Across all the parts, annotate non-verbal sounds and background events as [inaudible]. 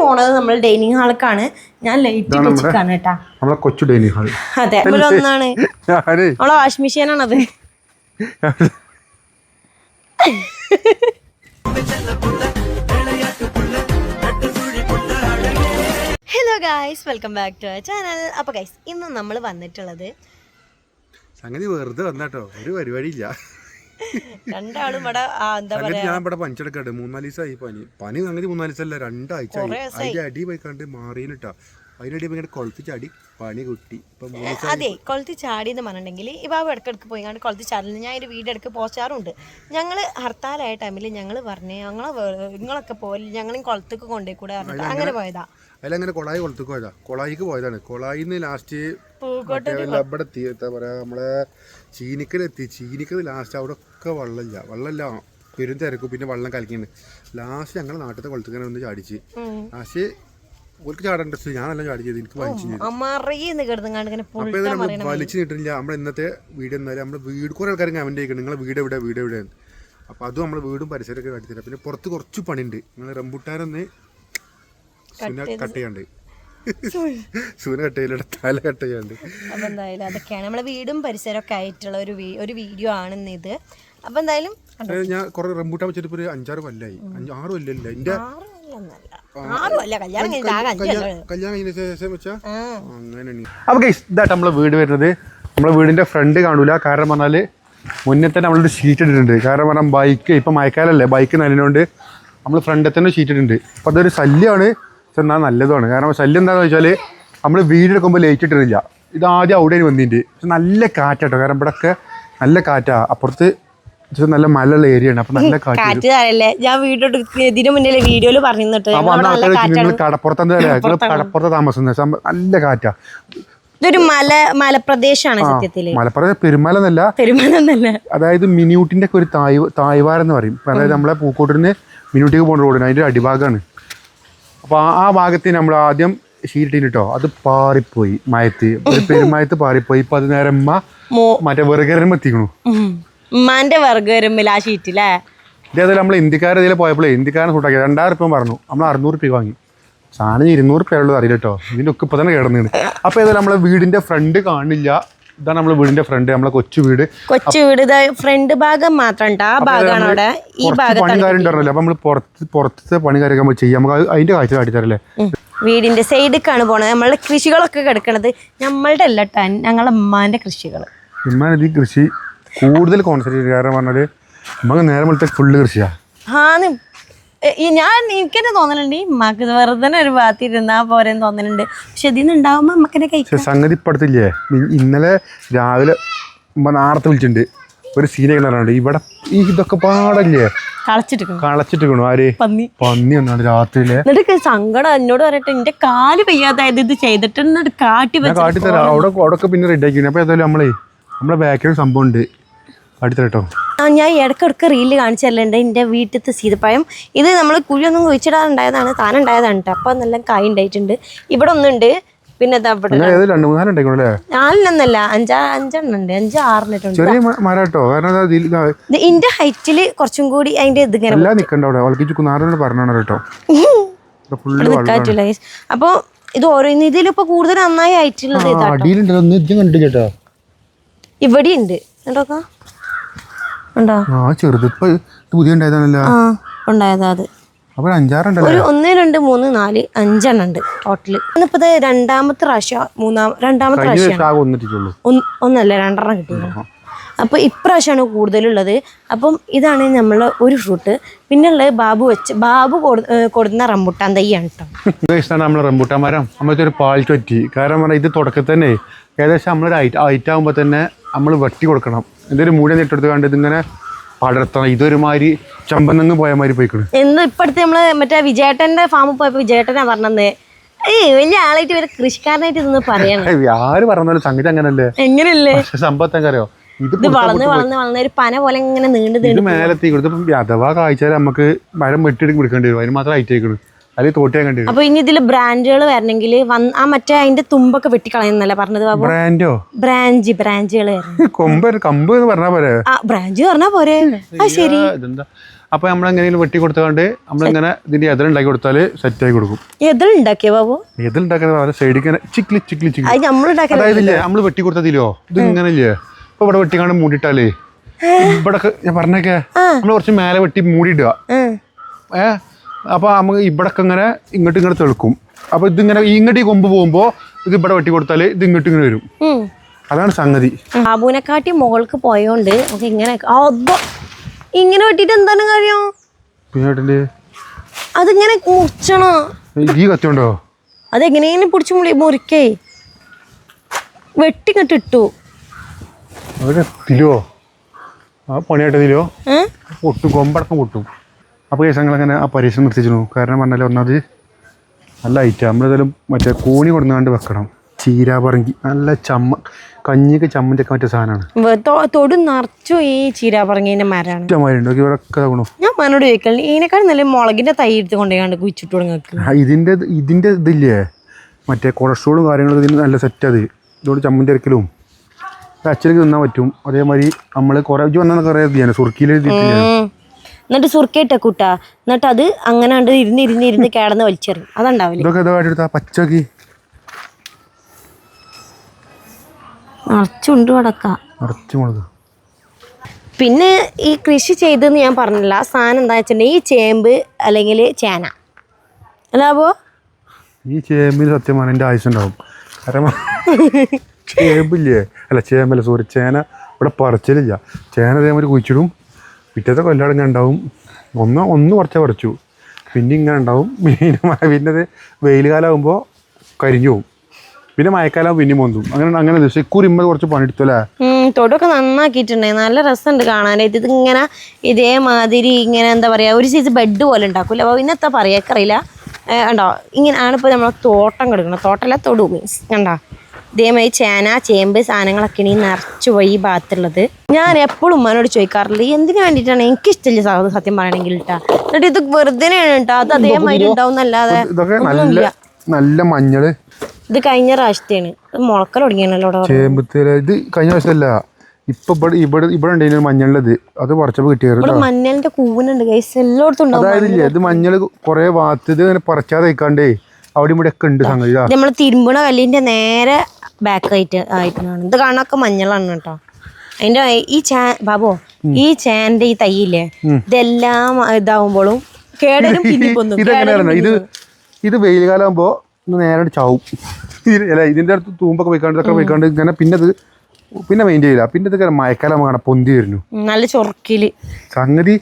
പോണത് നമ്മൾ ഡൈനിങ് ഹാൾക്കാണ്. ഞാൻ ലൈറ്റ് വെച്ചിട്ടാണ് കേട്ടാ. നമ്മളെ കൊച്ചു ഡൈനിങ് ഹാൾ. അതെ ഒന്നാണ് നമ്മളെ washing മെഷീനാണത്. Hello guys welcome back to channel അപ്പോൾ ഗൈസ് ഇന്ന് നമ്മൾ വന്നിട്ടുള്ളത് സംഗതി വെറുതെ വന്നാട്ടോ. ഒരു പരിപാടിയില്ല. രണ്ടാളും ഇവിടെ ആ, എന്താ പറയാ? ഞാൻ ഇവിടെ പനിച്ചെടുക്കട്ടെ മൂന്നാൽ ദിവസമായി പനി പനി അങ്ങനെ മൂന്നാൽ ദിവസമല്ല രണ്ടാഴ്ച ആയി. അതിന്റെ അടി മാറിയിട്ടാ ചാടി പണി കുട്ടി. അതെ കൊളത്തി ചാടി എന്ന് പറഞ്ഞിട്ടുണ്ടെങ്കിൽ ഈ ബാബു പോയി കണ്ട് കൊളത്തി ചാടില്ല ഞാൻ ഒരു വീട് ഇടയ്ക്ക് പോസ്റ്റാറുണ്ട്. ഞങ്ങൾ ഹർത്താലായ ടൈമിൽ ഞങ്ങൾ പറഞ്ഞു ഞങ്ങൾ നിങ്ങളൊക്കെ പോലെ ഞങ്ങളും കൊളത്തേക്ക് കൊണ്ടേ കൂടെ അങ്ങനെ പോയതാ. അതിലങ്ങനെ കൊളായി കൊളത്തേക്ക് പോയതാ. കൊളായിക്ക് പോയതാണ്. കൊളായിന്ന് ലാസ്റ്റ് പൂക്കോട്ട് ഇവിടെ പറയാ നമ്മളെ ചീനിക്കലെത്തി. ചീനിക്കൽ ലാസ്റ്റ് അവിടെ ഒക്കെ വെള്ളമില്ല. വെള്ളമില്ല. പെരും തിരക്കും. പിന്നെ വെള്ളം കലക്കിണ്ട് ലാസ്റ്റ് ഞങ്ങളെ നാട്ടിലത്തെ കുളത്തിങ്ങനെ ഒന്ന് ചാടിച്ച്. ലാസ്റ്റ് ഓർക്ക് ചാടേണ്ട ഞാൻ നല്ല ചെയ്ത് എനിക്ക് വലിച്ചു വലിച്ചു നീട്ടില്ല നമ്മുടെ ഇന്നത്തെ വീട് എന്നാലും നമ്മുടെ വീട് കുറെ ആൾക്കാർ കമന്റ് ചെയ്യണം നിങ്ങളെ വീട് എവിടെ വീട് എവിടെയാണ് അപ്പൊ അതും നമ്മുടെ വീടും പരിസരമൊക്കെ കാട്ടിത്തരാം. പിന്നെ പുറത്ത് കുറച്ച് പണിയുണ്ട്. നിങ്ങൾ റംബുട്ടാനൊന്ന് സൂന കട്ട് ചെയ്യാണ്ട്. സൂന കട്ട് ചെയ്യലുണ്ട് തല കട്ട് ചെയ്യാണ്ട്. അപ്പൊ എന്തായാലും അതൊക്കെയാണ്. നമ്മളെ വീടും പരിസരമൊക്കെ ആയിട്ടുള്ള ഒരു ഒരു വീഡിയോ ആണെന്ന് ഇത്. അപ്പൊ എന്തായാലും ഞാൻ കുറെ റംബൂട്ടാൻ വെച്ചിട്ട് ഇപ്പൊ ഒരു അഞ്ചാറ് കൊല്ലായി. ആറ് കൊല്ലല്ല എന്റെ അപ്പൊ ഇതായിട്ട് നമ്മളെ വീട് വരുന്നത്. നമ്മളെ വീടിന്റെ ഫ്രണ്ട് കാണൂല. കാരണം പറഞ്ഞാൽ മുന്നേ തന്നെ നമ്മളൊരു ഷീറ്റ് ഇട്ടിട്ടുണ്ട്. കാരണം പറഞ്ഞാൽ ബൈക്ക് ഇപ്പൊ മയക്കാലല്ലേ ബൈക്ക് നനഞ്ഞുകൊണ്ട് നമ്മൾ ഫ്രണ്ടിൽ തന്നെ ഷീറ്റ് ഇട്ടിട്ടുണ്ട്. അപ്പൊ അതൊരു ശല്യമാണ് പക്ഷെ എന്നാൽ നല്ലതാണ്. കാരണം ശല്യം എന്താണെന്ന് വെച്ചാൽ നമ്മൾ വീടെടുക്കുമ്പോൾ ലൈറ്റ് ഇട്ടിട്ടില്ല. ഇത് ആദ്യം അവിടെ വന്നിട്ട്. പക്ഷെ നല്ല കാറ്റാട്ടോ. കാരണം ഇവിടെയൊക്കെ നല്ല കാറ്റാ. അപ്പുറത്ത് നല്ല മലയുള്ള ഏരിയ ആണ്. അപ്പൊ നല്ല കാറ്റ് ഞാൻ വീഡിയോ ഇതിനു മുന്നേ വീഡിയോയിൽ പറഞ്ഞിട്ട് അപ്പൊ അന്ന് ആൾക്കാർ നിങ്ങൾ കടപ്പുറത്ത് കടപ്പുറത്ത് താമസം നല്ല കാറ്റാ. ഇതൊരു മല മലപ്രദേശമാണ് മലപ്പുറം പെരുമല എന്നല്ല. പെരുമാനൊന്നല്ല അതായത് മിനിയൂട്ടിന്റെ ഒക്കെ ഒരു തായ് തായ്വാരം എന്ന് പറയും. അതായത് നമ്മളെ പൂക്കോട്ടിന് മിനിയൂട്ടിക്ക് പോകുന്ന റോഡിന്. അതിന്റെ അടിഭാഗമാണ് അപ്പൊ ആ- ഭാഗത്ത് നമ്മൾ ആദ്യം ഷീറ്റിന് കേട്ടോ അത് പാറിപ്പോയി മയത്ത്. ഒരു പെരുമയത്ത് പാറിപ്പോയി. ഇപ്പൊ അത് നേരം മറ്റേ വെറുകരം എത്തിക്കണു. ഉമ്മാന്റെ വർഗ വരുമ്പിൽ ആ ഷീറ്റില്ലേ ഇതേപോലെ നമ്മൾ ഇന്ത്യക്കാരെ ഇതിൽ പോയപ്പോഴേ ഇന്ത്യക്കാരനെ സൂട്ടാക്കി രണ്ടായിരം രൂപ പറഞ്ഞു. നമ്മൾ അറുന്നൂറ് രൂപ വാങ്ങി. സാധനം ഇരുന്നൂറ് പേരുള്ളത് അറിയില്ല കേട്ടോ ഇതിന്റെ ഒക്കെ ഇപ്പൊ തന്നെ കിടന്നിന്. അപ്പൊ ഏതായാലും നമ്മളെ വീടിന്റെ ഫ്രണ്ട് കാണില്ല. ഇതാണ് നമ്മളെ വീടിന്റെ ഫ്രണ്ട് നമ്മളെ കൊച്ചു വീട്. കൊച്ചു വീട്. ഫ്രണ്ട് ഭാഗം മാത്രം ആ ഭാഗമാണ് അവിടെ. ഈ കുറച്ച് ഭാഗത്താണ് പണിക്കാരും ഉണ്ടായിരുന്നല്ലോ അപ്പൊ നമ്മൾ പുറത്ത് പുറത്തെ പണിക്കാരൊക്കെ നമ്മൾ ചെയ്യാം. നമുക്ക് അതിന്റെ കാഴ്ച കാട്ടിത്തരല്ലേ. വീടിന്റെ സൈഡിലേക്കാണ് പോണത്. നമ്മളുടെ കൃഷികളൊക്കെ കിടക്കണത് നമ്മളുടെ അല്ല കേട്ടോ ഞങ്ങളുടെ ഉമ്മാന്റെ കൃഷികൾ ഈ കൃഷി കൂടുതൽ കോൺസെൻട്രേറ്റ് കാരണം പറഞ്ഞാൽ നമുക്ക് നേരം മുളത്തെ ഫുള്ള് കൃഷിയാ. ആന്ന്. എ- ഈ ഞാൻ എനിക്കെന്നെ തോന്നലുണ്ട് ഈ മകവർദ്ധന ഒരു ഭാഗത്തിരുന്നാ പോരെന്ന് തോന്നലുണ്ട്. പക്ഷെ ഇതിന്ന് ഉണ്ടാവുമ്പോ മക്കനെ കഴിക്കും. സംഗതി ഇപ്പടുത്തില്ലേ? ഇന്നലെ രാവിലെ നേരത്തെ വിളിച്ചിട്ടുണ്ട്. ഒരു സീനെ കിണറുണ്ട് ഇവിടെ ഈ ഇതൊക്കെ പാടല്ലേ? കളച്ചിട്ടിക്കണു ആര്? പന്നി. പന്നി ഒന്നാണ് രാത്രിയിലെ. എന്നിട്ട് സങ്കടം എന്നോട് പറയട്ടെ എന്റെ കാൽ പെയ്യാതായത് ഇത് ചെയ്തിട്ട് കാട്ടി അവിടെ അവിടെ പിന്നെ റെഡി ആക്കി അപ്പൊ ഏതായാലും നമ്മളെ നമ്മളെ ബാക്കിൽ സംഭവം ഉണ്ട്. കാട്ടിത്തരാം ആ ഞാൻ ഇടയ്ക്കിടയ്ക്ക് റീൽ കാണിച്ചു തരലുണ്ട്. എന്റെ വീട്ടിലത്തെ സീതപ്പഴം. ഇത് നമ്മൾ കുഴിയൊന്നും കുഴിച്ചിടാറുണ്ടായതാണ്. താനുണ്ടായതാണ് കേട്ടോ അപ്പം നല്ല കായ് ഉണ്ടായിട്ടുണ്ട് ഇവിടെ ഒന്നുണ്ട്. പിന്നെ നാലിനൊന്നല്ല അഞ്ചാ അഞ്ചെണ്ണം ഉണ്ട്. അഞ്ച് ആറിനിട്ടുണ്ട് ചെറിയ കാരണം ഹൈറ്റിൽ കുറച്ചും കൂടി അതിന്റെ ഇത് ഇങ്ങനെ പറഞ്ഞാണ് കേട്ടോ. അപ്പൊ ഇത് ഓരോ ഇതിലിപ്പോ കൂടുതൽ നന്നായി ആയിട്ടുള്ളത് ഇവിടെ ഉണ്ട് ഉണ്ടോക്കാ ഉണ്ടോ? ആ ചെറുത് ഇപ്പൊ പുതിയ ഉണ്ടായതാണല്ലോ. ആ ഉണ്ടായതാ അത്. അപ്പോൾ അഞ്ചാറുണ്ടല്ലോ ഒരു ഒന്ന് രണ്ട് മൂന്ന് നാല് അഞ്ചെണ്ണം ഉണ്ട് ടോട്ടൽ ഇന്നിപ്പോ ഇത് രണ്ടാമത്തെ പ്രാവശ്യം മൂന്നാം രണ്ടാമത്തെ പ്രാവശ്യം ഒന്നല്ല രണ്ടെണ്ണം കിട്ടിയത് അപ്പോൾ ഇപ്രാവശ്യമാണ് കൂടുതലുള്ളത്. അപ്പം ഇതാണ് നമ്മളെ ഒരു ഫ്രൂട്ട് പിന്നെ ഉള്ളത് ബാബു വെച്ച് ബാബു കൊടുക്കുന്ന റംബുട്ടാൻ തൈയാണ് കേട്ടോ ഇഷ്ടമാണ് റംബുട്ടാൻ മരം. നമ്മളൊരു പാൽ പറ്റി കാരണം പറഞ്ഞാൽ ഇത് തുടക്കത്തന്നെ ഏകദേശം നമ്മളൊരു ഐറ്റ് ഐറ്റ് ആകുമ്പോൾ തന്നെ നമ്മൾ വെട്ടി കൊടുക്കണം. എന്തൊരു മൂടി നെട്ടെടുത്ത് കണ്ട് ഇതിങ്ങനെ പടർത്തണം. ഇതൊരുമാതിരി ചമ്പന്നങ്ങ് പോയ മാതിരി പോയിക്കണം. എന്ന് ഇപ്പഴത്തെ നമ്മൾ മറ്റേ വിജയേട്ടന്റെ ഫാമിൽ പോയപ്പോ വിജയേട്ടനാ പറഞ്ഞത് ഏയ് വലിയ ആളായിട്ട് ഇവരെ കൃഷിക്കാരനായിട്ട് ഇതൊന്ന് പറയണം. ആര് പറഞ്ഞാലും സംഗതി അങ്ങനല്ലേ? എങ്ങനെയല്ലേ? സമ്പത്ത് അറിയോ ഇത് വളർന്ന് വളർന്ന് വളർന്ന് ഒരു പന പോലെ ഇങ്ങനെ നീണ്ടു മേലെത്തി കൊടുത്ത് അഥവാ കാഴ്ച നമുക്ക് മരം വെട്ടിയെടുക്കും കൊടുക്കേണ്ടി വരും. അതിന് മാത്രം ഐറ്റ് ആയിക്കണം. അപ്പൊ ഇനി ഇതിൽ ബ്രാൻഡുകൾ വരണമെങ്കിൽ വന്ന് ആ മറ്റേ അതിന്റെ തുമ്പൊക്കെ വെട്ടിക്കളയുന്നല്ലേ പറഞ്ഞത് ബാബു? ബ്രാൻഡോ ബ്രാഞ്ച് ബ്രാഞ്ചുകൾ വരണം. [laughs] കൊമ്പ് കമ്പ് എന്ന് പറഞ്ഞാ പോരെ? ആ ബ്രാഞ്ച് പറഞ്ഞാ പോരെ. ആ ശരി. ഇതെന്താ? അപ്പൊ നമ്മൾ എങ്ങനെയും വെട്ടി കൊടുത്തുകൊണ്ട് നമ്മളിങ്ങനെ ഇതിന്റെ എതിരുണ്ടാക്കി കൊടുത്താൽ സെറ്റ് ആയി കൊടുക്കും. എതിലുണ്ടാക്കിയ ബാബു? എതിലുണ്ടാക്കുന്ന സൈഡിൽ ചിക്ലി ചിക്ലി ചിക്ലി അതായത് നമ്മൾ വെട്ടി കൊടുത്തതിലോ ഇത് ഇങ്ങനെ ഇല്ലേ ഇപ്പൊ ഇവിടെ വെട്ടിക്കാണ്ട് മൂടിട്ടാലേ ഇവിടെ ഞാൻ പറഞ്ഞേക്കെ. നമ്മൾ കുറച്ച് മേലെ വെട്ടി മൂടിയിടുക. ഏ? അപ്പൊ നമുക്ക് ഇവിടൊക്കെ ഇങ്ങനെ ഇങ്ങോട്ട് ഇങ്ങോട്ട് തെളുക്കും. അപ്പോൾ ഇതിങ്ങനെ ഇങ്ങോട്ട് ഈ കൊമ്പ് പോകുമ്പോ ഇത് ഇവിടെ വെട്ടി കൊടുത്താൽ ഇത് ഇങ്ങോട്ട് ഇങ്ങനെ വരും. അതാണ് സംഗതി. ബാബുവിനെക്കാട്ടി മുകൾക്ക് പോയോണ്ട് നമുക്ക് ഇങ്ങനെ ഇങ്ങനെ വെട്ടിട്ട് എന്താണ് കാര്യം? അതിങ്ങനെ മുറിച്ചണോ? ഈ കത്തിയുണ്ടോ? അതെങ്ങനെയും പിടിച്ച് മുളി മുറിക്കേ. വെട്ടിങ്ങട്ട് ഇട്ടു. തിരുവോ ആ പണിയായിട്ട് ഒട്ടും കൊമ്പടക്കം പൊട്ടും. അപ്പോൾ കേസങ്ങളങ്ങനെ ആ പരീക്ഷണം നിർത്തിച്ചു കാരണം പറഞ്ഞാൽ ഒന്നാമത് നല്ല ഐറ്റം നമ്മളേതായാലും മറ്റേ കൂണി കൊടുന്നാണ്ട് വെക്കണം. ചീരാപറങ്കി നല്ല ചമ്മ കഞ്ഞിക്ക് ചമ്മന്തിയൊക്കെ മറ്റേ സാധനമാണ്. തൊടു നിറച്ചു ഈ ചീര പറഞ്ഞതിന്റെ മരമാണ് ഞാൻ മനോട് ചോദിക്കൽ ഇതിനേക്കാൾ നല്ല മുളകിന്റെ തൈ എടുത്ത് കൊണ്ടുപോയി കുഴിച്ചിട്ട് തുടങ്ങി ഇതിന്റെ ഇതിന്റെ ഇതില്ലേ? മറ്റേ കൊളസ്ട്രോളും കാര്യങ്ങളും ഇതിന് നല്ല സെറ്റ് അത്. ഇതോട് ചമ്മന്തി ഇറക്കലും അച്ഛനക്ക് തിന്നാൻ പറ്റും. അതേമാതിരി നമ്മൾ കുറേ വന്നാൽ കുറേ ഇതിയാണ് സുർക്കിയിൽ എന്നിട്ട് സുർക്കയിട്ട കൂട്ടാ. എന്നിട്ട് അത് അങ്ങനെ കണ്ട് ഇരുന്ന് ഇരുന്ന് ഇരുന്ന് കേടന്ന് വലിച്ചെറിയും. അതുണ്ടാവില്ലേ പച്ചക്കി. നിറച്ചുണ്ട് മുളക്. പിന്നെ ഈ കൃഷി ചെയ്തെന്ന് ഞാൻ പറഞ്ഞില്ല. സാധനം എന്താ വെച്ചിട്ടുണ്ടെങ്കിൽ ഈ ചേമ്പ് അല്ലെങ്കിൽ ചേന. അല്ല അപ്പോ? ഈ ചേമ്പിന് സത്യമാണ് എന്റെ ആയുസ് ഉണ്ടാവും. കാരണം ചേമ്പില്ലേ? അല്ല ചേമ്പല്ല സോറി ചേന ഇവിടെ പറിച്ചിലില്ല. ചേന അതേമാതിരി കുഴിച്ചിടും. പിറ്റത്തെ കൊല്ലം ഞാൻ ഉണ്ടാവും. ഒന്ന് ഒന്ന് കുറച്ചേ കുറച്ചു പിന്നെ ഇങ്ങനെ ഉണ്ടാവും. [laughs] പിന്നെ പിന്നെ അത് വെയിൽ കാലമാകുമ്പോൾ കരിഞ്ഞു പോകും പിന്നെ മഴക്കാലം പിന്നെ പൊന്തും. അങ്ങനെ അങ്ങനെ ദിവസം കുറച്ച് പണിയെടുത്തു അല്ലേ ഉം, തൊടുമൊക്കെ നന്നാക്കിയിട്ടുണ്ടായി നല്ല രസമുണ്ട് കാണാനായിട്ട്. ഇത് ഇങ്ങനെ ഇതേമാതിരി ഇങ്ങനെ എന്താ പറയുക ഒരു സൈസ് ബെഡ് പോലെ ഉണ്ടാക്കൂല അപ്പോൾ ഇന്നത്തെ പറയാക്കറിയില്ല ഉണ്ടോ ഇങ്ങനെ ആണിപ്പോൾ നമ്മളെ തോട്ടം കിടക്കണം തോട്ടമല്ല തൊടു മീൻസ്. കണ്ടോ? ഇതേമാതിരി ചേന ചേമ്പ് സാധനങ്ങളൊക്കെ ഈ നിറച്ചു പോയി ഈ ഭാഗത്തുള്ളത്. ഞാൻ എപ്പോഴും ഉമ്മാനോട് ചോദിക്കാറില്ല എന്തിനു വേണ്ടിയിട്ടാണ്? എനിക്കിഷ്ടമില്ല സാധനം സത്യം പറയണമെങ്കിൽ കേട്ടാ എന്നിട്ട് ഇത് വെറുതെ കേട്ടോ. അത് അതേമാതിരി ഉണ്ടാവും അല്ലാതെ നല്ല മഞ്ഞൾ. ഇത് കഴിഞ്ഞ പ്രാവശ്യത്തെയാണ്. ഇത് മുളക്കൽ തുടങ്ങിയാണല്ലോ ചേമ്പത്തില ഇത് കഴിഞ്ഞ പ്രാവശ്യമല്ല ഇപ്പൊ ഇവിടെ ഇവിടെ ഇവിടെ ഉണ്ടായിരുന്നു മഞ്ഞളുള്ളത്. അത് പറിച്ചപ്പോ കിട്ടിയായിരുന്നു മഞ്ഞളിന്റെ കൂനുണ്ട് ഗൈസ് എല്ലായിടത്തും അതായത് ഇത് മഞ്ഞൾ കുറെ വാത്തത് ഇങ്ങനെ പറിച്ചാതെ വെക്കാണ്ടേ അവിടെ ഇവിടെ ഒക്കെ ഉണ്ട് സംഗതി. നമ്മൾ തിരുമ്പണ കല്ലിന്റെ നേരെ ബാക്ക് ആയിട്ട് ആയിട്ടാണ് ഇത് കാണാനൊക്കെ മഞ്ഞളാണ് കേട്ടോ. അതിന്റെ ഈ ചാ ബാബോ ഈ ചാന്റെ ഈ തൈയില്ലേ ഇതെല്ലാം ഇതാവുമ്പോഴും കേടും [laughs] പിന്നെ പൊന്നും ഇതെങ്ങനെയാണ് ഇത് ഇത് വെയിൽ കാലാകുമ്പോ നേരെ ചാവും. [laughs] അല്ല ഇതിന്റെ അടുത്ത് തൂമ്പൊക്കെ വെക്കാണ്ട് ഇതൊക്കെ വെക്കാണ്ട് ഇങ്ങനെ പിന്നെ ഇത് പിന്നെ മെയിൻ ചെയ്യില്ല. പിന്നെ ഇത് മഴക്കാലം കാണാൻ പൊന്തി വരുന്നു. നല്ല ചൊറക്കിൽ. സംഗതി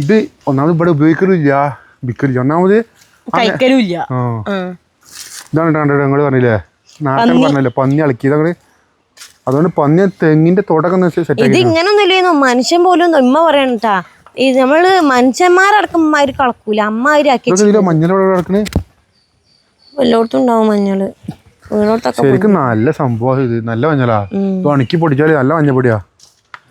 ഇത് ഒന്നാമത് ഇവിടെ ഉപയോഗിക്കലില്ല വിൽക്കലില്ല ഒന്നാമത് ഇതാണ് ഞങ്ങൾ പറഞ്ഞില്ലേ? നാട്ടിൽ പറഞ്ഞല്ലോ പന്നി ഇളക്കി ഇതങ്ങൾ അതുകൊണ്ട് പന്നി തെങ്ങിന്റെ തുടക്കം ഇത് ആക്കി ഇങ്ങനൊന്നുമില്ലേന്നു മനുഷ്യൻ പോലും ഉമ്മ പറയണട്ടാ ഇത് നമ്മൾ മനുഷ്യന്മാരടക്കം അമ്മമാര് കളക്കൂല അമ്മമാര് ആക്കി ഇതൊക്കെ ഇതിലെ കിടക്കണേ? എല്ലായിടത്തും ഉണ്ടാവും മഞ്ഞൾ. ശരിക്കും നല്ല സംഭവം ഇത്. നല്ല മഞ്ഞളാ. ഉണക്കി പൊടിച്ചാൽ നല്ല മഞ്ഞപ്പൊടിയാ.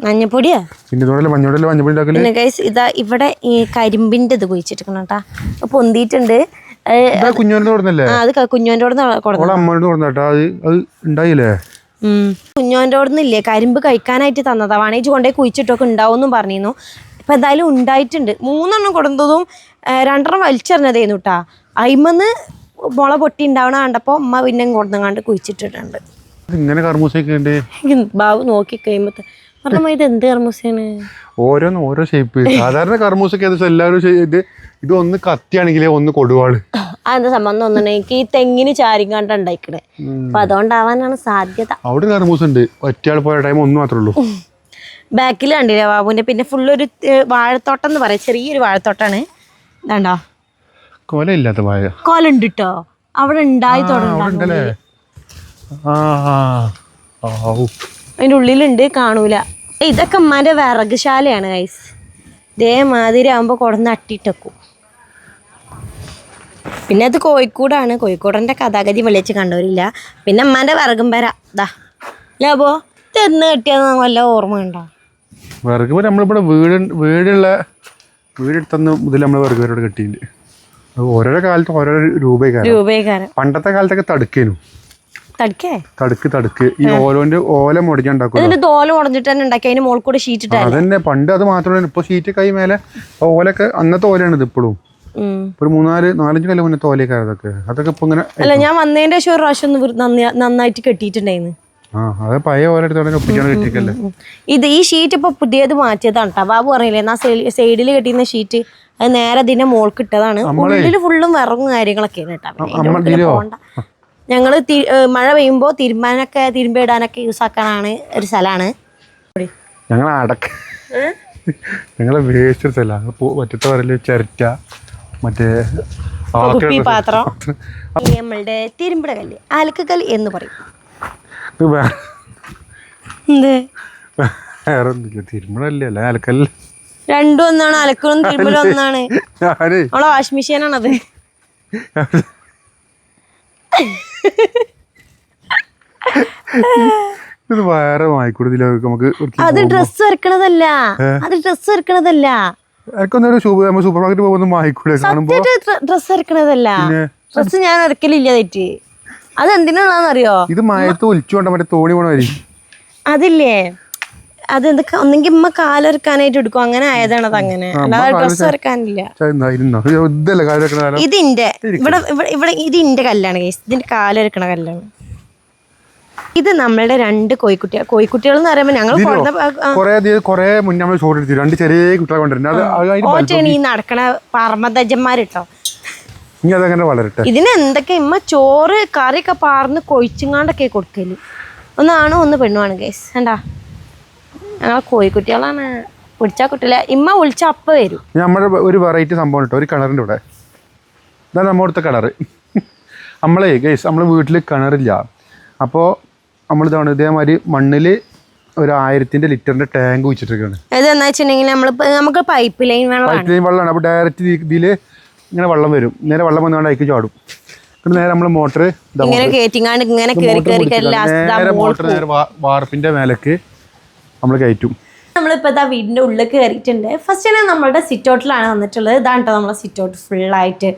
മഞ്ഞപ്പൊടിയാ? പിന്നെ മഞ്ഞോടല്ലേ മഞ്ഞപ്പൊടി പിന്നെ ഇതാ ഇവിടെ ഈ കരിമ്പിന്റെ ഇത് കുഴിച്ചിട്ടിരിക്കണം കേട്ടാ പൊന്തിയിട്ടുണ്ട്. കുഞ്ഞോന്റെ കൊടുന്നല്ലേ അത് കുഞ്ഞോന്റെ അവിടെ നിന്നില്ലേ കരിമ്പ് കഴിക്കാനായിട്ട് തന്നതാ. വാണേജ് കൊണ്ടേ കുഴിച്ചിട്ടൊക്കെ ഉണ്ടാവുമെന്നും പറഞ്ഞിരുന്നു. ഇപ്പൊ എന്തായാലും ഉണ്ടായിട്ടുണ്ട്. മൂന്നെണ്ണം കൊടുത്തതും രണ്ടെണ്ണം വലിച്ചെറിഞ്ഞതേന്നു കേട്ടാ അയിമന്ന് മുള പൊട്ടി ഉണ്ടാവണ കണ്ടപ്പോ അമ്മ പിന്നെ കൊടുന്നങ്ങാണ്ട് കുഴിച്ചിട്ടിട്ടുണ്ട്. ഇത് ഇങ്ങനെ ബാബു നോക്കി കഴിയുമ്പോ പറഞ്ഞ ഇത് എന്ത് കർമ്മൂസാണ് ഓരോന്ന് ഓരോ ഷേപ്പ് സാധാരണ കർമ്മൂസൊക്കെ അത് എല്ലാവരും ഇത് ഒന്ന് കത്തിയാണെങ്കിലേ ഒന്ന് കൊടുവാൾ. അതെന്താ സംബന്ധം ഒന്നുണ്ടെങ്കിൽ ഈ തെങ്ങിന് ചാരിങ്ങാണ്ട് ഉണ്ടായിക്കണേ. അപ്പൊ അതുകൊണ്ടാവാനാണ് സാധ്യത. അവിടെ കർമ്മൂസ ഉണ്ട് ഒറ്റയാൾ പോയ ടൈം ഒന്ന് മാത്രമേ ഉള്ളൂ. ബാക്കിൽ കണ്ടില്ലേ ബാബുവിന്റെ? പിന്നെ ഫുള്ളൊരു ഒരു വാഴത്തോട്ടം എന്ന് പറയാം. ചെറിയൊരു വാഴത്തോട്ടാണ്. ഇതാണ്ടോ? കൊല ഇല്ലാത്ത കൊല ഉണ്ട് കേട്ടോ അവിടെ ഉണ്ടായി ആ അതിന്റെ ഉള്ളിലുണ്ട് കാണൂല. ഇതൊക്കെ ഉമ്മാന്റെ വിറകുശാലയാണ് ഗൈസ് ഇതേമാതിരി ആകുമ്പോ കൊടന്ന് അട്ടിട്ടേക്കും പിന്നെ അത് കോഴിക്കോടാണ്. കോഴിക്കോടന്റെ കഥാഗതി വിളിച്ച് കണ്ടവരില്ല. പിന്നെ അമ്മാന്റെ വിറകും വരാ ഇതാ ലാബോ തെന്ന് കെട്ടിയെന്ന് വല്ല ഓർമ്മ ഉണ്ടോ? വിറക് വരെ നമ്മളിവിടെ വീട് വീടുള്ള വീടെടുത്തന്ന് മുതൽ നമ്മൾ വിറക് വരോട് കെട്ടിയിട്ടുണ്ട്. ഓരോരോ കാലത്ത് ഓരോരോ രൂപയ്ക്കാരം രൂപേക്കാരം. പണ്ടത്തെ കാലത്തൊക്കെ തടുക്കേനു. തടിക്കേ? തടുക്ക് തടുക്ക്. ഈ ഓലോന്റെ ഓല മുടിഞ്ഞ ഉണ്ടാക്കും എന്നിട്ട് തോൽ ഉടഞ്ഞിട്ട് തന്നെ ഉണ്ടാക്കി. അതിന് മോൾ കൂടെ ഷീറ്റ് ഇട്ടാ അതന്നെ പണ്ട് അത് മാത്രമല്ല. ഇപ്പൊ ഷീറ്റ് കൈ മേലെ ഓലൊക്കെ അന്നത്തെ ഓലയാണ് ഇത് ഇപ്പോഴും. ഒരു മൂന്നാൽ നാലഞ്ച് കൊല്ലം മുന്നേ ഓലയൊക്കെ അതൊക്കെ. അതൊക്കെ ഇപ്പൊ ഇങ്ങനെ അല്ല ഞാൻ വന്നതിന്റെ ശേഷം ഒരു പ്രാവശ്യം ഒന്ന് നന്നായിട്ട് കെട്ടിയിട്ടുണ്ടായിരുന്നു ആ ഇത് ഈ ഷീറ്റ് ഇപ്പൊ പുതിയത് മാറ്റിയതാണ് കേട്ടോ ബാബു അറിയില്ലേ എന്നാ സൈഡിൽ കെട്ടിയിരുന്ന ഷീറ്റ് അത് നേരെ അതിന്റെ മോൾക്ക് ഇട്ടതാണ്. ഉള്ളിൽ ഫുള്ളും വിറങ്ങും കാര്യങ്ങളൊക്കെ കേട്ടോ ഞങ്ങൾ മഴ പെയ്യുമ്പോ തിരുമ്പാനൊക്കെ തിരുമ്പിടാനൊക്കെ യൂസ് ആക്കാനാണ് ഒരു സ്ഥലമാണ് ഞങ്ങൾ അടക്ക ഞങ്ങളെ വേസ്റ്റ് സ്ഥലമാണ് പറയൽ മറ്റേ കുപ്പി പാത്രം. [laughs] ഈ നമ്മളുടെ തിരുമ്പിട കല്ല് അലക്ക് കല്ല് എന്ന് പറയും വേറെ അലക്കല്ല രണ്ടും ഒന്നാണ് അലക്കലും തിരുമ്പലും ഒന്നാണ്. നമ്മളെ വാഷിംഗ് മെഷീനാണത്. ഇത് വേറെ വാങ്ങിക്കൂടുതൽ നമുക്ക് അത് ഡ്രസ് വരക്കണതല്ല. അത് ഡ്രസ് വരക്കണതല്ല. എനിക്കൊന്നൊരു സൂപ്പർ മാർക്കറ്റ് പോകുമ്പോൾ വാങ്ങിക്കൂടെ? ഡ്രസ്സ് ഡ്രസ്സ് ഞാൻ ഇറക്കലില്ല തെറ്റ്. അത് എന്തിനുള്ളതെന്നറിയോ? ഇത് മയത്ത് മറ്റേ തോണി പോണ വരി അതില്ലേ? അതെന്ത് ഒന്നെങ്കിൽ ഉമ്മ കാലൊരുക്കാനായിട്ട് എടുക്കും. അങ്ങനെ ആയതാണത് അങ്ങനെ. അല്ലാതെ ഡ്രസ്സ് ഇതിന്റെ. ഇവിടെ ഇവിടെ ഇവിടെ ഇത് കല്ലാണ് കേസ് ഇതിന്റെ കാലൊരുക്കണ കല്ലാണ്. ഇത് നമ്മളുടെ രണ്ട് കോഴിക്കുട്ടികൾ കോഴിക്കുട്ടികൾ എന്ന് പറയുമ്പോൾ ഞങ്ങൾ കൊറേ മുന്നേ നമ്മൾ രണ്ട് ചെറിയ കുട്ടികളെ കൊണ്ടുവരുന്നത് ഈ നടക്കണ പറമ്പതജന്മാരിട്ടോ ഇനി അതങ്ങനെ വളരട്ടെ. ഇതിന് എന്തൊക്കെ ഇമ്മ ചോറ് കറിയൊക്കെ പാർന്ന് കൊഴിച്ചുങ്ങാണ്ടൊക്കെ കൊടുക്കൽ. ഒന്നാണ് ഒന്ന് പെണ്ണുമാണ് കേസ് കണ്ടാ? ഞങ്ങളെ കോഴിക്കുട്ടികളാണ്. വിളിച്ചാ കുട്ടിയില്ല ഇമ്മ വിളിച്ച അപ്പ വരും. നമ്മുടെ ഒരു വെറൈറ്റി സംഭവം കേട്ടോ ഒരു കിണറിന്റെ ഇവിടെ. ഇതാണ് നമ്മുടെ അടുത്ത കിണറ്. [laughs] നമ്മളെ ഗൈസ് നമ്മൾ വീട്ടിൽ കിണറില്ല. അപ്പോൾ നമ്മൾ ഇതാണ് ഇതേമാതിരി മണ്ണിൽ ഒരു ആയിരത്തിന്റെ ലിറ്ററിന്റെ ടാങ്ക് വെച്ചിട്ടിരിക്കുകയാണ് ഇതെന്നാ വെച്ചിട്ടുണ്ടെങ്കിൽ നമ്മളിപ്പോ നമുക്ക് പൈപ്പ് ലൈൻ വെള്ളം പൈപ്പ് ലൈൻ വെള്ളമാണ്. അപ്പോൾ ഡയറക്റ്റ് ഇതിൽ ഇങ്ങനെ വെള്ളം വരും. നേരെ വെള്ളം വന്നുകൊണ്ട് അതിലേക്ക് ചാടും. നേരെ നമ്മൾ മോട്ടർ ഇങ്ങനെ നേരെ മോട്ടർ നേരെ വാ- വാർപ്പിന്റെ മേലേക്ക് നമ്മൾ കയറ്റും. നമ്മളിപ്പോ ഇതാ വീടിന്റെ ഉള്ളിൽ കയറിയിട്ടുണ്ട് ഫസ്റ്റ് തന്നെ നമ്മളുടെ സിറ്റ് ഔട്ടിലാണ് വന്നിട്ടുള്ളത്. ഇതാണ് കേട്ടോ നമ്മളെ സിറ്റ് ഔട്ട് ഫുള്ളായിട്ട്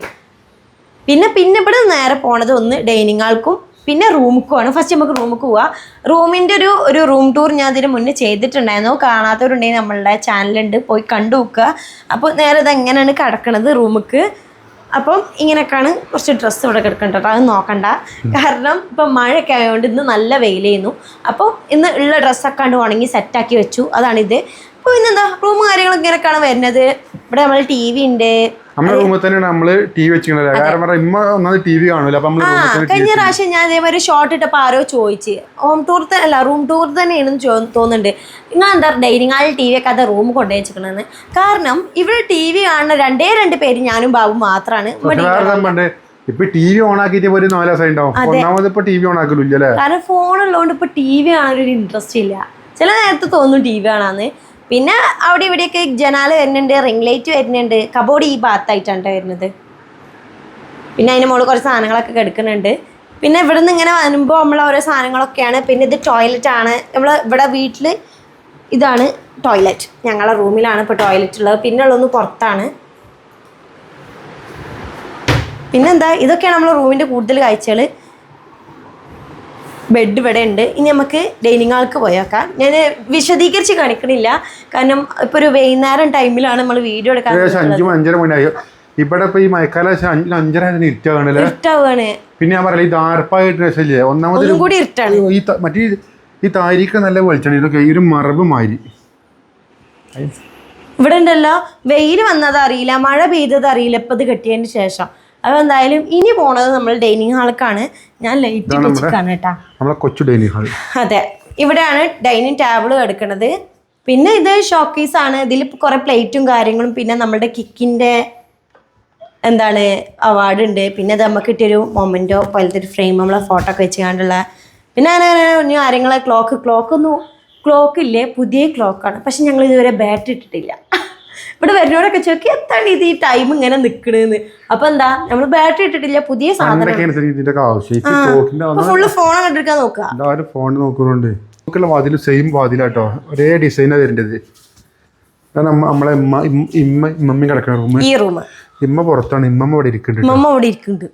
പിന്നെ പിന്നെ ഇവിടെ നേരെ പോണത് ഒന്ന് ഡൈനിങ് ആൾക്കും പിന്നെ റൂമുക്കുമാണ് ഫസ്റ്റ് നമുക്ക് റൂമിക്ക് പോവാ. റൂമിന്റെ ഒരു ഒരു റൂം ടൂർ ഞാൻ അതിന് മുന്നേ ചെയ്തിട്ടുണ്ടായിരുന്നു. കാണാത്തവരുണ്ടെങ്കിൽ നമ്മളുടെ ചാനലുണ്ട് പോയി കണ്ടു നോക്കുക. അപ്പോൾ നേരെ ഇത് എങ്ങനെയാണ് കിടക്കണത് റൂമിക്ക് അപ്പം ഇങ്ങനെയൊക്കെയാണ് കുറച്ച് ഡ്രസ്സ് ഇവിടെ കിടക്കണ്ടോ അത് നോക്കണ്ട. കാരണം ഇപ്പം മഴയൊക്കെ ആയതുകൊണ്ട് ഇന്ന് നല്ല വെയിൽ ചെയ്യുന്നു അപ്പോൾ ഇന്ന് ഉള്ള ഡ്രസ്സൊക്കെ കണ്ട് ഉണങ്ങി സെറ്റാക്കി വെച്ചു. അതാണിത്. അപ്പോൾ ഇന്നെന്താ റൂം കാര്യങ്ങളൊക്കെ ഇങ്ങനെയൊക്കെയാണ് വരുന്നത്. ഇവിടെ നമ്മൾ ടി വി ഉണ്ട്. നമ്മുടെ റൂമിൽ തന്നെയാണ് നമ്മൾ ടി വി വെച്ചിട്ടുള്ളത് കാരണം പറഞ്ഞാൽ ഇമ്മ ഒന്നാമത് ടി വി കാണൂല. അപ്പൊ നമ്മൾ ആ റൂമിൽ തന്നെ കഴിഞ്ഞ പ്രാവശ്യം ഞാൻ ഇതേമാതിരി ഷോർട്ട് ഇട്ടപ്പോൾ ആരോ ചോദിച്ച് ഹോം ടൂർ അല്ല റൂം ടൂർ തന്നെയാണെന്ന് ചോ തോന്നുന്നുണ്ട്. നിങ്ങൾ എന്താ ഡൈനിങ് ഹാളിൽ ടി വി ഒക്കെ അത് റൂം കൊണ്ടുപോയി വെച്ചിരിക്കണമെന്ന് കാരണം ഇവിടെ ടി വി കാണുന്ന രണ്ടേ രണ്ട് പേര് ഞാനും ബാബു മാത്രമാണ് ഇവിടെ വേറെ ഇപ്പൊ ടി വി ഓൺ ആക്കിയിട്ട് ഒരു നാല് ദിവസം ഉണ്ടാവും. ഒന്നാമത് ഇപ്പൊ ടി വി ഓൺ ആക്കലില്ല അല്ലേ? കാരണം ഫോൺ ഉള്ളതുകൊണ്ട് ഇപ്പോൾ ടി വി കാണാനൊരു ഇൻട്രസ്റ്റ് ഇല്ല. ചില നേരത്തെ തോന്നും ടി വി കാണാന്ന്. പിന്നെ അവിടെ ഇവിടെയൊക്കെ ജനാല വരുന്നുണ്ട് റിംഗ് ലൈറ്റ് വരുന്നുണ്ട് കബോർഡ് ഈ ഭാഗത്തായിട്ടാണ് ട്ടോ വരുന്നത്. പിന്നെ അതിന് മുകളിൽ കുറച്ച് സാധനങ്ങളൊക്കെ കിടക്കുന്നുണ്ട്. പിന്നെ ഇവിടെ നിന്ന് ഇങ്ങനെ വരുമ്പോൾ നമ്മൾ ഓരോ സാധനങ്ങളൊക്കെയാണ്. പിന്നെ ഇത് ടോയ്ലറ്റ് ആണ്. നമ്മൾ ഇവിടെ വീട്ടിൽ ഇതാണ് ടോയ്ലറ്റ് ഞങ്ങളുടെ റൂമിലാണ് ഇപ്പോൾ ടോയ്ലറ്റ് ഉള്ളത്. പിന്നെ ഉള്ളതൊന്ന് പുറത്താണ്. പിന്നെന്താ? ഇതൊക്കെയാണ് നമ്മൾ റൂമിന്റെ കൂടുതൽ കാഴ്ചകൾ ബെഡ് ഇവിടെ ഉണ്ട്. ഇനി നമുക്ക് ഡൈനിങ് ഹാൾക്ക് പോയേക്കാം ഞാൻ വിശദീകരിച്ച് കാണിക്കണില്ല. കാരണം ഇപ്പൊ ഒരു വൈകുന്നേരം ടൈമിലാണ് നമ്മൾ വീഡിയോ എടുക്കാൻ അഞ്ചര മണിയായി. ഇവിടെ ഇപ്പൊ ഈ മഴക്കാലം അഞ്ച് അഞ്ചര ഇരുട്ടാണല്ലേ പിന്നെ ഞാൻ പറയില്ല ഈ ദാർപ്പായിട്ട് രസമില്ലേ? ഒന്നാമത് ഒന്നും കൂടി ഇരുട്ടാണ്. ഈ മറ്റേ ഈ- താരിക്ക് നല്ല വെളിച്ചെണ്ണ ഇതൊക്കെ ഈ ഒരു മറബ് മാതിരി. ഇവിടെ ഉണ്ടല്ലോ വെയിൽ വന്നത് അറിയില്ല മഴ പെയ്തത് അറിയില്ല ഇപ്പൊ ഇത് കെട്ടിയതിന് ശേഷം. അപ്പോൾ എന്തായാലും ഇനി പോണത് നമ്മൾ ഡൈനിങ് ഹാൾക്കാണ് ഞാൻ ലൈറ്റ് വെച്ചിട്ടാണ് കേട്ടാ. നമ്മളെ കൊച്ചു ഡൈനിങ് ഹാൾ അതെ. ഇവിടെയാണ് ഡൈനിങ് ടേബിൾ എടുക്കുന്നത്. പിന്നെ ഇത് ഷോക്കേസ് ആണ്. ഇതിൽ കുറേ പ്ലേറ്റും കാര്യങ്ങളും പിന്നെ നമ്മുടെ കിക്കിന്റെ എന്താണ് അവാർഡ് ഉണ്ട്. പിന്നെ അത് നമുക്ക് കിട്ടിയൊരു മൊമെന്റോ പോലത്തെ ഒരു ഫ്രെയിം നമ്മളെ ഫോട്ടോ ഒക്കെ വെച്ച് കണ്ടുള്ള പിന്നെ അങ്ങനെ ഇനി കാര്യങ്ങൾ ക്ലോക്ക് ക്ലോക്ക് ഒന്നും ക്ലോക്ക് ഇല്ലേ? പുതിയ ക്ലോക്കാണ് പക്ഷെ ഞങ്ങൾ ഇതുവരെ ബാറ്ററി ഇട്ടിട്ടില്ല. ഇവിടെ വരുന്നവരൊക്കെ ചോദിക്കും എത്താണ് ഇത് ഈ ടൈം ഇങ്ങനെ നിക്കണെന്ന്? അപ്പൊ എന്താ നമ്മൾ ബാറ്ററി ഇട്ടിട്ടില്ല പുതിയ സാധനം. ഫുള്ള് ഫോൺ കണ്ടെടുക്കാൻ നോക്കുക. ഫോൺ നോക്കുന്നുണ്ട്. നമുക്കുള്ള വാതിൽ സെയിം വാതിലാട്ടോ ഒരേ ഡിസൈനാണ് വരേണ്ടത്. നമ്മളെ ഇമ്മ ഇമ്മ- ഇമ്മ ഇമ്മമ്മ കിടക്കുന്ന റൂം ഈ റൂം ഇമ്മ പുറത്താണ്. ഇമ്മമ്മ ഇവിടെ ഇരിക്കുന്നുണ്ട് മമ്മ അവിടെ ഇരിക്കുന്നുണ്ട്.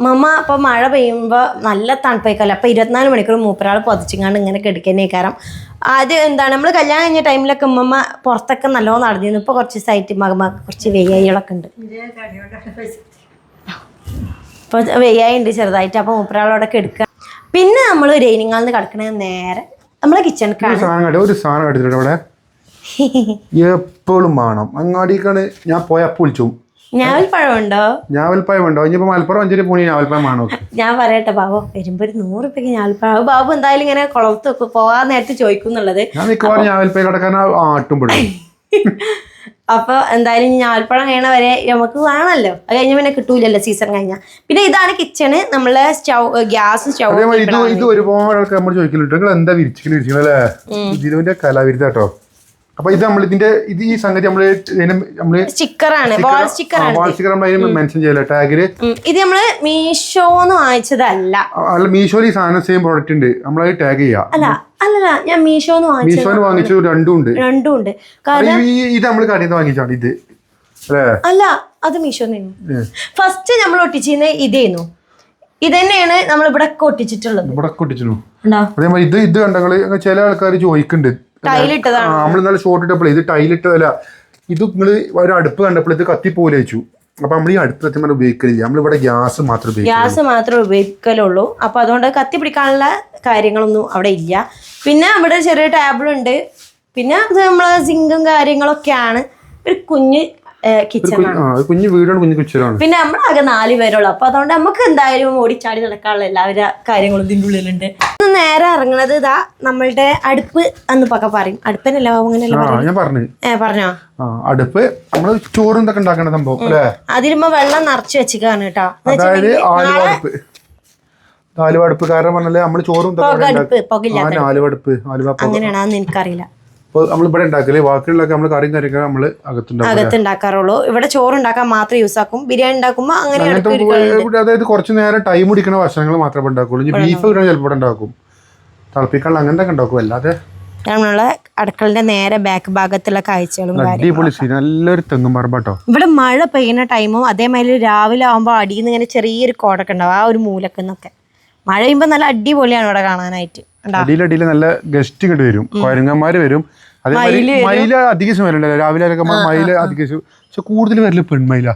മമ്മ അപ്പൊ മഴ പെയ്യുമ്പോ നല്ല തണുപ്പായിക്കാലം അപ്പൊ ഇരുപത്തിനാല് മണിക്കൂർ മൂപ്പരാൾ പൊതിച്ചിങ്ങാണ്ട് ഇങ്ങനെ കിടക്കുന്നേ കാരണം ആദ്യം എന്താണ് നമ്മൾ കല്യാണം കഴിഞ്ഞ ടൈമിലൊക്കെ ഉമ്മമ്മ പുറത്തൊക്കെ നല്ലോണം നടന്നിരുന്നു. ഇപ്പൊ കുറച്ച് സൈറ്റ് മകമ കുറച്ച് വെയ്യായികളൊക്കെ ഉണ്ട്. ഇപ്പൊ വെയ്യായി ഉണ്ട് ചെറുതായിട്ട്. അപ്പൊ മൂപ്പരാളോടെ കിടക്കുക പിന്നെ നമ്മൾ ഡൈനിങ് നിന്ന് കിടക്കണത് നേരെ നമ്മളെ കിച്ചണിക്കാണ് ഒരു സാധനം കടിച്ചിട്ട് അവിടെ? [laughs] എപ്പോഴും വേണം. അങ്ങാടിക്കാണ് ഞാൻ പോയ അപ്പോൾ വിളിച്ചു. ഞാവൽപ്പഴം ഉണ്ടോ ഞാവൽപ്പായം ഉണ്ടോ ഇനിയിപ്പോ മലപ്പുറം അഞ്ചേരി പോണി [laughs] ഞാൻ പറയട്ടെ ബാബു വരുമ്പോ ഒരു നൂറ് രൂപയ്ക്ക് ഞാവൽപ്പഴം. ബാബു എന്തായാലും ഇങ്ങനെ കുളത്ത് വെക്കും പോകാൻ നേരത്തെ ചോദിക്കുന്നുള്ളത് ഞാൻ മിക്കവാറും കിടക്കാൻ ആട്ടും അപ്പോൾ അപ്പൊ എന്തായാലും ഞാൽപ്പഴം ഞാവൽപ്പഴം കഴിയണ വരെ നമുക്ക് വേണമല്ലോ. അത് കഴിഞ്ഞ പിന്നെ കിട്ടൂലല്ലോ സീസൺ കഴിഞ്ഞാൽ പിന്നെ ഇതാണ് കിച്ചണ് നമ്മളെ സ്റ്റൗ ഗ്യാസ് സ്റ്റൗ ഇത് ഒരുപാട് ആൾക്കാർ നമ്മൾ ചോദിക്കലുണ്ട്. നിങ്ങൾ എന്താ ഇതിന്റെ കലാവിരുദ്ധ കേട്ടോ. അപ്പൊ ഇത് നമ്മൾ ഇതിന്റെ ഇത് ഈ സംഗതി നമ്മൾ ഇതിന് നമ്മൾ സ്റ്റിക്കറാണ് വാൾ സ്റ്റിക്കറാണ് വാൾ സ്റ്റിക്കർ നമ്മൾ അതിന് മെൻഷൻ ചെയ്യല ടാഗിൽ ഇത് നമ്മൾ മീഷോന്ന് വാങ്ങിച്ചതല്ല. അല്ല മീഷോയിൽ ഈ സാധനം സെയിം പ്രോഡക്റ്റ് ഉണ്ട്. നമ്മളത് ടാഗ് ചെയ്യാം. അല്ല അല്ലല്ല ഞാൻ മീഷോന്ന് വാങ്ങിച്ചു വാങ്ങിച്ച രണ്ടും ഉണ്ട്. രണ്ടും ഉണ്ട്. അത് ഇത് നമ്മൾ കടയിൽ നിന്ന് വാങ്ങിച്ചാണ് ഇത്. അല്ല? അത് മീഷോ ഫസ്റ്റ് നമ്മൾ ഒട്ടിച്ചിരുന്ന ഇതേന്നു. തന്നെയാണ് നമ്മൾ ഇവിടെ ഒട്ടിച്ചിട്ടുള്ളത്. ഇവിടെ അതേമാതിരി ഇത് ഇത് കണ്ടങ്ങൾ ചില ആൾക്കാർ ചോദിക്കുന്നുണ്ട് നമ്മൾ ഇന്നലെ ഷോർട്ട് ഇട്ടപ്പോൾ ഇത് ടൈലിട്ടതല്ല. ഇത് നിങ്ങൾ ഒരു അടുപ്പ് കണ്ടപ്പോൾ ഇത് കത്തിപ്പോലെ വെച്ചു. അപ്പൊ നമ്മൾ ഈ അടുപ്പ് സത്യം ഉപയോഗിക്കലില്ല. നമ്മളിവിടെ ഗ്യാസ് മാത്രം ഗ്യാസ് മാത്രമേ ഉപയോഗിക്കലുള്ളൂ. അപ്പൊ അതുകൊണ്ട് കത്തി പിടിക്കാനുള്ള കാര്യങ്ങളൊന്നും അവിടെ ഇല്ല. പിന്നെ അവിടെ ചെറിയ ടേബിൾ ഉണ്ട്. പിന്നെ അത് നമ്മളെ സിങ്കും കാര്യങ്ങളൊക്കെയാണ്. ഒരു കുഞ്ഞ് കിച്ചൺ കുഞ്ഞു വീടാണ് കുഞ്ഞു കുച്ചലാണ് പിന്നെ നമ്മളാകെ നാല് പേരുള്ളൂ. അപ്പൊ അതുകൊണ്ട് നമുക്ക് എന്തായാലും ഓടിച്ചാടി നടക്കാനുള്ള എല്ലാവരുടെ കാര്യങ്ങളും ഇതിന്റെ ഉള്ളിലുണ്ട്. നേരെ ഇറങ്ങണത് ഇതാ നമ്മളുടെ അടുപ്പ് എന്ന് പക്ക പറയും. അടുപ്പനല്ല അങ്ങനെയല്ല പറഞ്ഞു. അടുപ്പ് നമ്മൾ ചോറും ഇതൊക്കെ ഉണ്ടാക്കണ സംഭവം അതിലുമ്പോ വെള്ളം നിറച്ച് വെച്ചിക്കാണ് കേട്ടോ. അതായത് ആലുവടുപ്പ് ആലുവടുപ്പ് കാരണം പറഞ്ഞാൽ നമ്മൾ ചോറും ആലുവടുപ്പ് ആലുവ അങ്ങനെയാണ് അതൊന്നും എനിക്കറിയില്ല. അപ്പോൾ നമ്മൾ ഇവിടെ ഉണ്ടാക്കില്ലേ ബാക്കിയുള്ളൊക്കെ നമ്മൾ കറിയും കാര്യങ്ങളും നമ്മൾ അകത്തുണ്ടാക്കും അകത്തുണ്ടാക്കാറുള്ളൂ. ഇവിടെ ചോറ് ഉണ്ടാക്കാൻ മാത്രം യൂസ് ആക്കും ബിരിയാണി ഉണ്ടാക്കുമ്പോ അങ്ങനെ അതായത് കുറച്ച് നേരം ടൈം പിടിക്കുന്ന ഭക്ഷണങ്ങൾ മാത്രമേ ഉണ്ടാക്കുള്ളൂ. ഇനി ബീഫ് ഇവിടെ ചിലപ്പോൾ ഉണ്ടാക്കും. തിളപ്പിക്കാൻ അങ്ങനത്തെ ഉണ്ടാക്കും. അല്ലാതെ നമ്മളെ അടുക്കളന്റെ നേരെ ബാക്ക് ഭാഗത്തുള്ള കാഴ്ചകളും നല്ലൊരു തെങ്ങും പറമ്പാട്ടോ ഇവിടെ മഴ പെയ്യുന്ന ടൈമും അതേമാതിരി രാവിലെ ആകുമ്പോൾ അടിയിൽ നിന്ന് ഇങ്ങനെ ചെറിയൊരു കോടൊക്കെ ഉണ്ടാവും ആ ഒരു മൂലക്കെന്നൊക്കെ മഴ പെയ്യുമ്പോൾ നല്ല അടിപൊളിയാണ് ഇവിടെ കാണാനായിട്ട്. ഉണ്ടാ അടിയിലടിയിൽ നല്ല ഗസ്റ്റ് ഇങ്ങോട്ട് വരും. കൊരങ്ങന്മാര് വരും. അതേമാതിരി മയിൽ അധികം സമയം രാവിലെ ഒക്കെ മയിൽ അധികം സമയം പക്ഷെ കൂടുതൽ വരൽ പെൺമയില.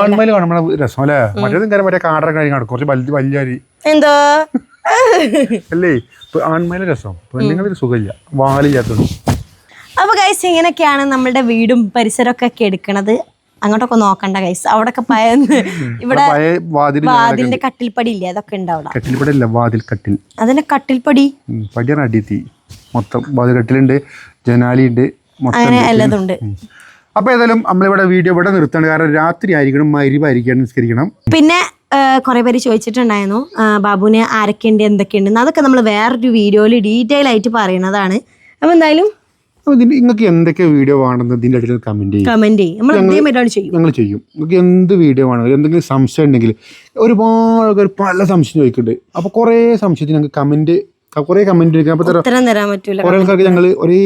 ആൺമയിൽ കാണുമ്പോൾ രസം അല്ലേ? മറ്റേതും കാര്യം മറ്റേ കാടൊക്കെ കാര്യം കാണും. കുറച്ച് വലിയ വലിയ അരി. എന്തോ? അല്ലേ? ഇപ്പൊ ആൺമയിലെ രസം. പെണ്ണുങ്ങളൊരു സുഖമില്ല. വാലില്ലാത്തത് അപ്പൊ ഗൈസ് ഇങ്ങനെയൊക്കെയാണ് നമ്മളുടെ വീടും പരിസരമൊക്കെ ഒക്കെ എടുക്കണത്. അങ്ങോട്ടൊക്കെ നോക്കണ്ട കൈസ് അവിടെ പയന്ന് [laughs] ഇവിടെ വാതിലിന്റെ കട്ടിൽപ്പടി ഇല്ലേ? അതൊക്കെ ഉണ്ട് അവിടെ ഇല്ല വാതിൽ കട്ടിൽ. അതിന്റെ കട്ടിൽപ്പടി പടിയാണ് അടിയെത്തി. മൊത്തം വാതിൽ കട്ടിലുണ്ട് ജനാലിയുണ്ട് അങ്ങനെ എല്ലാതും ഉണ്ട് അപ്പൊ ഏതായാലും നമ്മളിവിടെ വീഡിയോ ഇവിടെ നിർത്തണം കാരണം രാത്രി ആയിരിക്കണം മരിവായിരിക്കണം നിസ്കരിക്കണം. പിന്നെ കുറെ പേര് ചോദിച്ചിട്ടുണ്ടായിരുന്നു ബാബുവിനെ ആരൊക്കെയുണ്ട് എന്തൊക്കെയുണ്ട് അതൊക്കെ നമ്മൾ വേറൊരു വീഡിയോയിൽ ഡീറ്റെയിൽ ആയിട്ട് പറയുന്നതാണ് അപ്പൊ എന്തായാലും നിങ്ങൾക്ക് എന്തൊക്കെ വീഡിയോ വേണമെന്ന് ഇതിന്റെ അടിയിൽ കമന്റ് ചെയ്യും. ചെയ്യും. നമ്മൾ ചെയ്യും ഞങ്ങൾ ചെയ്യും. നിങ്ങൾക്ക് എന്ത് വീഡിയോ വേണമെങ്കിലും എന്തെങ്കിലും സംശയം ഉണ്ടെങ്കിൽ ഒരുപാട് ആൾക്കാർ പല സംശയം ചോദിക്കുന്നുണ്ട്. അപ്പോൾ കുറേ സംശയത്തിന് ഞങ്ങൾക്ക് കമന്റ് കുറേ കമന്റ് ഉത്തരം തരാൻ പറ്റില്ല കുറേ ആൾക്കാർക്ക് ഞങ്ങൾ ഒരേ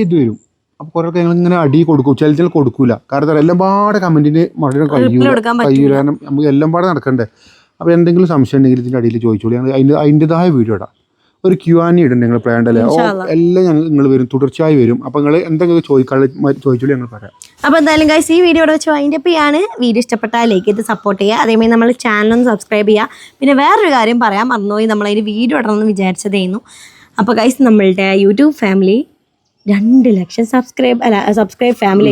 ഇത് വരും. അപ്പോൾ കുറേ ഞങ്ങൾ ഇങ്ങനെ അടി കൊടുക്കും ചില ചില കൊടുക്കൂല. കാരണം എല്ലാം പാടെ കമന്റിന് മറുപടി കഴിയൂല. കഴിയൂല. കാരണം നമുക്ക് എല്ലാം പാടെ നടക്കണ്ടേ. അപ്പോൾ എന്തെങ്കിലും സംശയം ഉണ്ടെങ്കിൽ ഇതിന്റെ അടിയിൽ ചോദിച്ചോളൂ. ഞങ്ങൾ അതിന്റെ അതിന്റെതായ വീഡിയോ ഇടാം. ഒരു ക്യു ആൻ ഇടുന്നുണ്ട് നിങ്ങൾ പ്ലാൻ അല്ലേ ഓ എല്ലാം ഞങ്ങൾ നിങ്ങൾ വരും തുടർച്ചയായി വരും. അപ്പോൾ നിങ്ങൾ എന്തെങ്കിലും ചോദിക്കാൻ ചോദിച്ചോളൂ ഞങ്ങൾ പറയാം. അപ്പോൾ എന്തായാലും ഗൈസ് ഈ വീഡിയോ ഇവിടെ വെച്ച് വൈൻഡ് അപ്പ് ചെയ്യാണ്. വീഡിയോ ഇഷ്ടപ്പെട്ടാൽ ലൈക്ക് ചെയ്ത് സപ്പോർട്ട് ചെയ്യുക. അതേമാതിരി നമ്മൾ ചാനലൊന്ന് സബ്സ്ക്രൈബ് ചെയ്യുക. പിന്നെ വേറൊരു കാര്യം പറയാം മറന്നുപോയി. നമ്മളതിന് വീഡിയോ ഇടണമെന്ന് വിചാരിച്ചതേന്നു. അപ്പോൾ ഗൈസ് നമ്മളുടെ യൂട്യൂബ് ഫാമിലി രണ്ട് ലക്ഷം സബ്സ്ക്രൈബ് അല്ല സബ്സ്ക്രൈബ് ഫാമിലി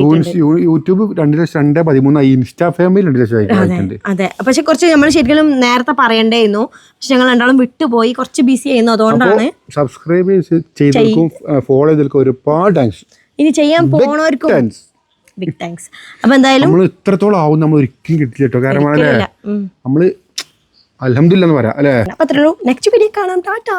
യൂട്യൂബ് രണ്ട് ലക്ഷം രണ്ട് പതിമൂന്നായി ഇൻസ്റ്റാ ഫാമിലി രണ്ട് ലക്ഷം അതെ പക്ഷെ കുറച്ച് നമ്മൾ ശരിക്കും നേരത്തെ പറയണ്ടായിരുന്നു. പക്ഷെ ഞങ്ങൾ രണ്ടാളും വിട്ടുപോയി കുറച്ച് ബിസി ആയിരുന്നു. അതുകൊണ്ടാണ് സബ്സ്ക്രൈബ് ചെയ്തവർക്കും ഫോളോ ചെയ്തവർക്കും ഒരുപാട് താങ്ക്സ് ഇനി ചെയ്യാൻ പോണവർക്കും ബിഗ് താങ്ക്സ് അപ്പോൾ എന്തായാലും നമ്മൾ ഇത്രത്തോളം ആവും നമ്മൾ ഒരിക്കലും കിട്ടില്ല കേട്ടോ. കാരണം. നമ്മൾ അലഹമില്ല എന്ന് പറയാം അല്ലേ? അപ്പോൾ അത്രേ ഉള്ളൂ. നെക്സ്റ്റ് വീഡിയോ കാണാം. ടാറ്റാ.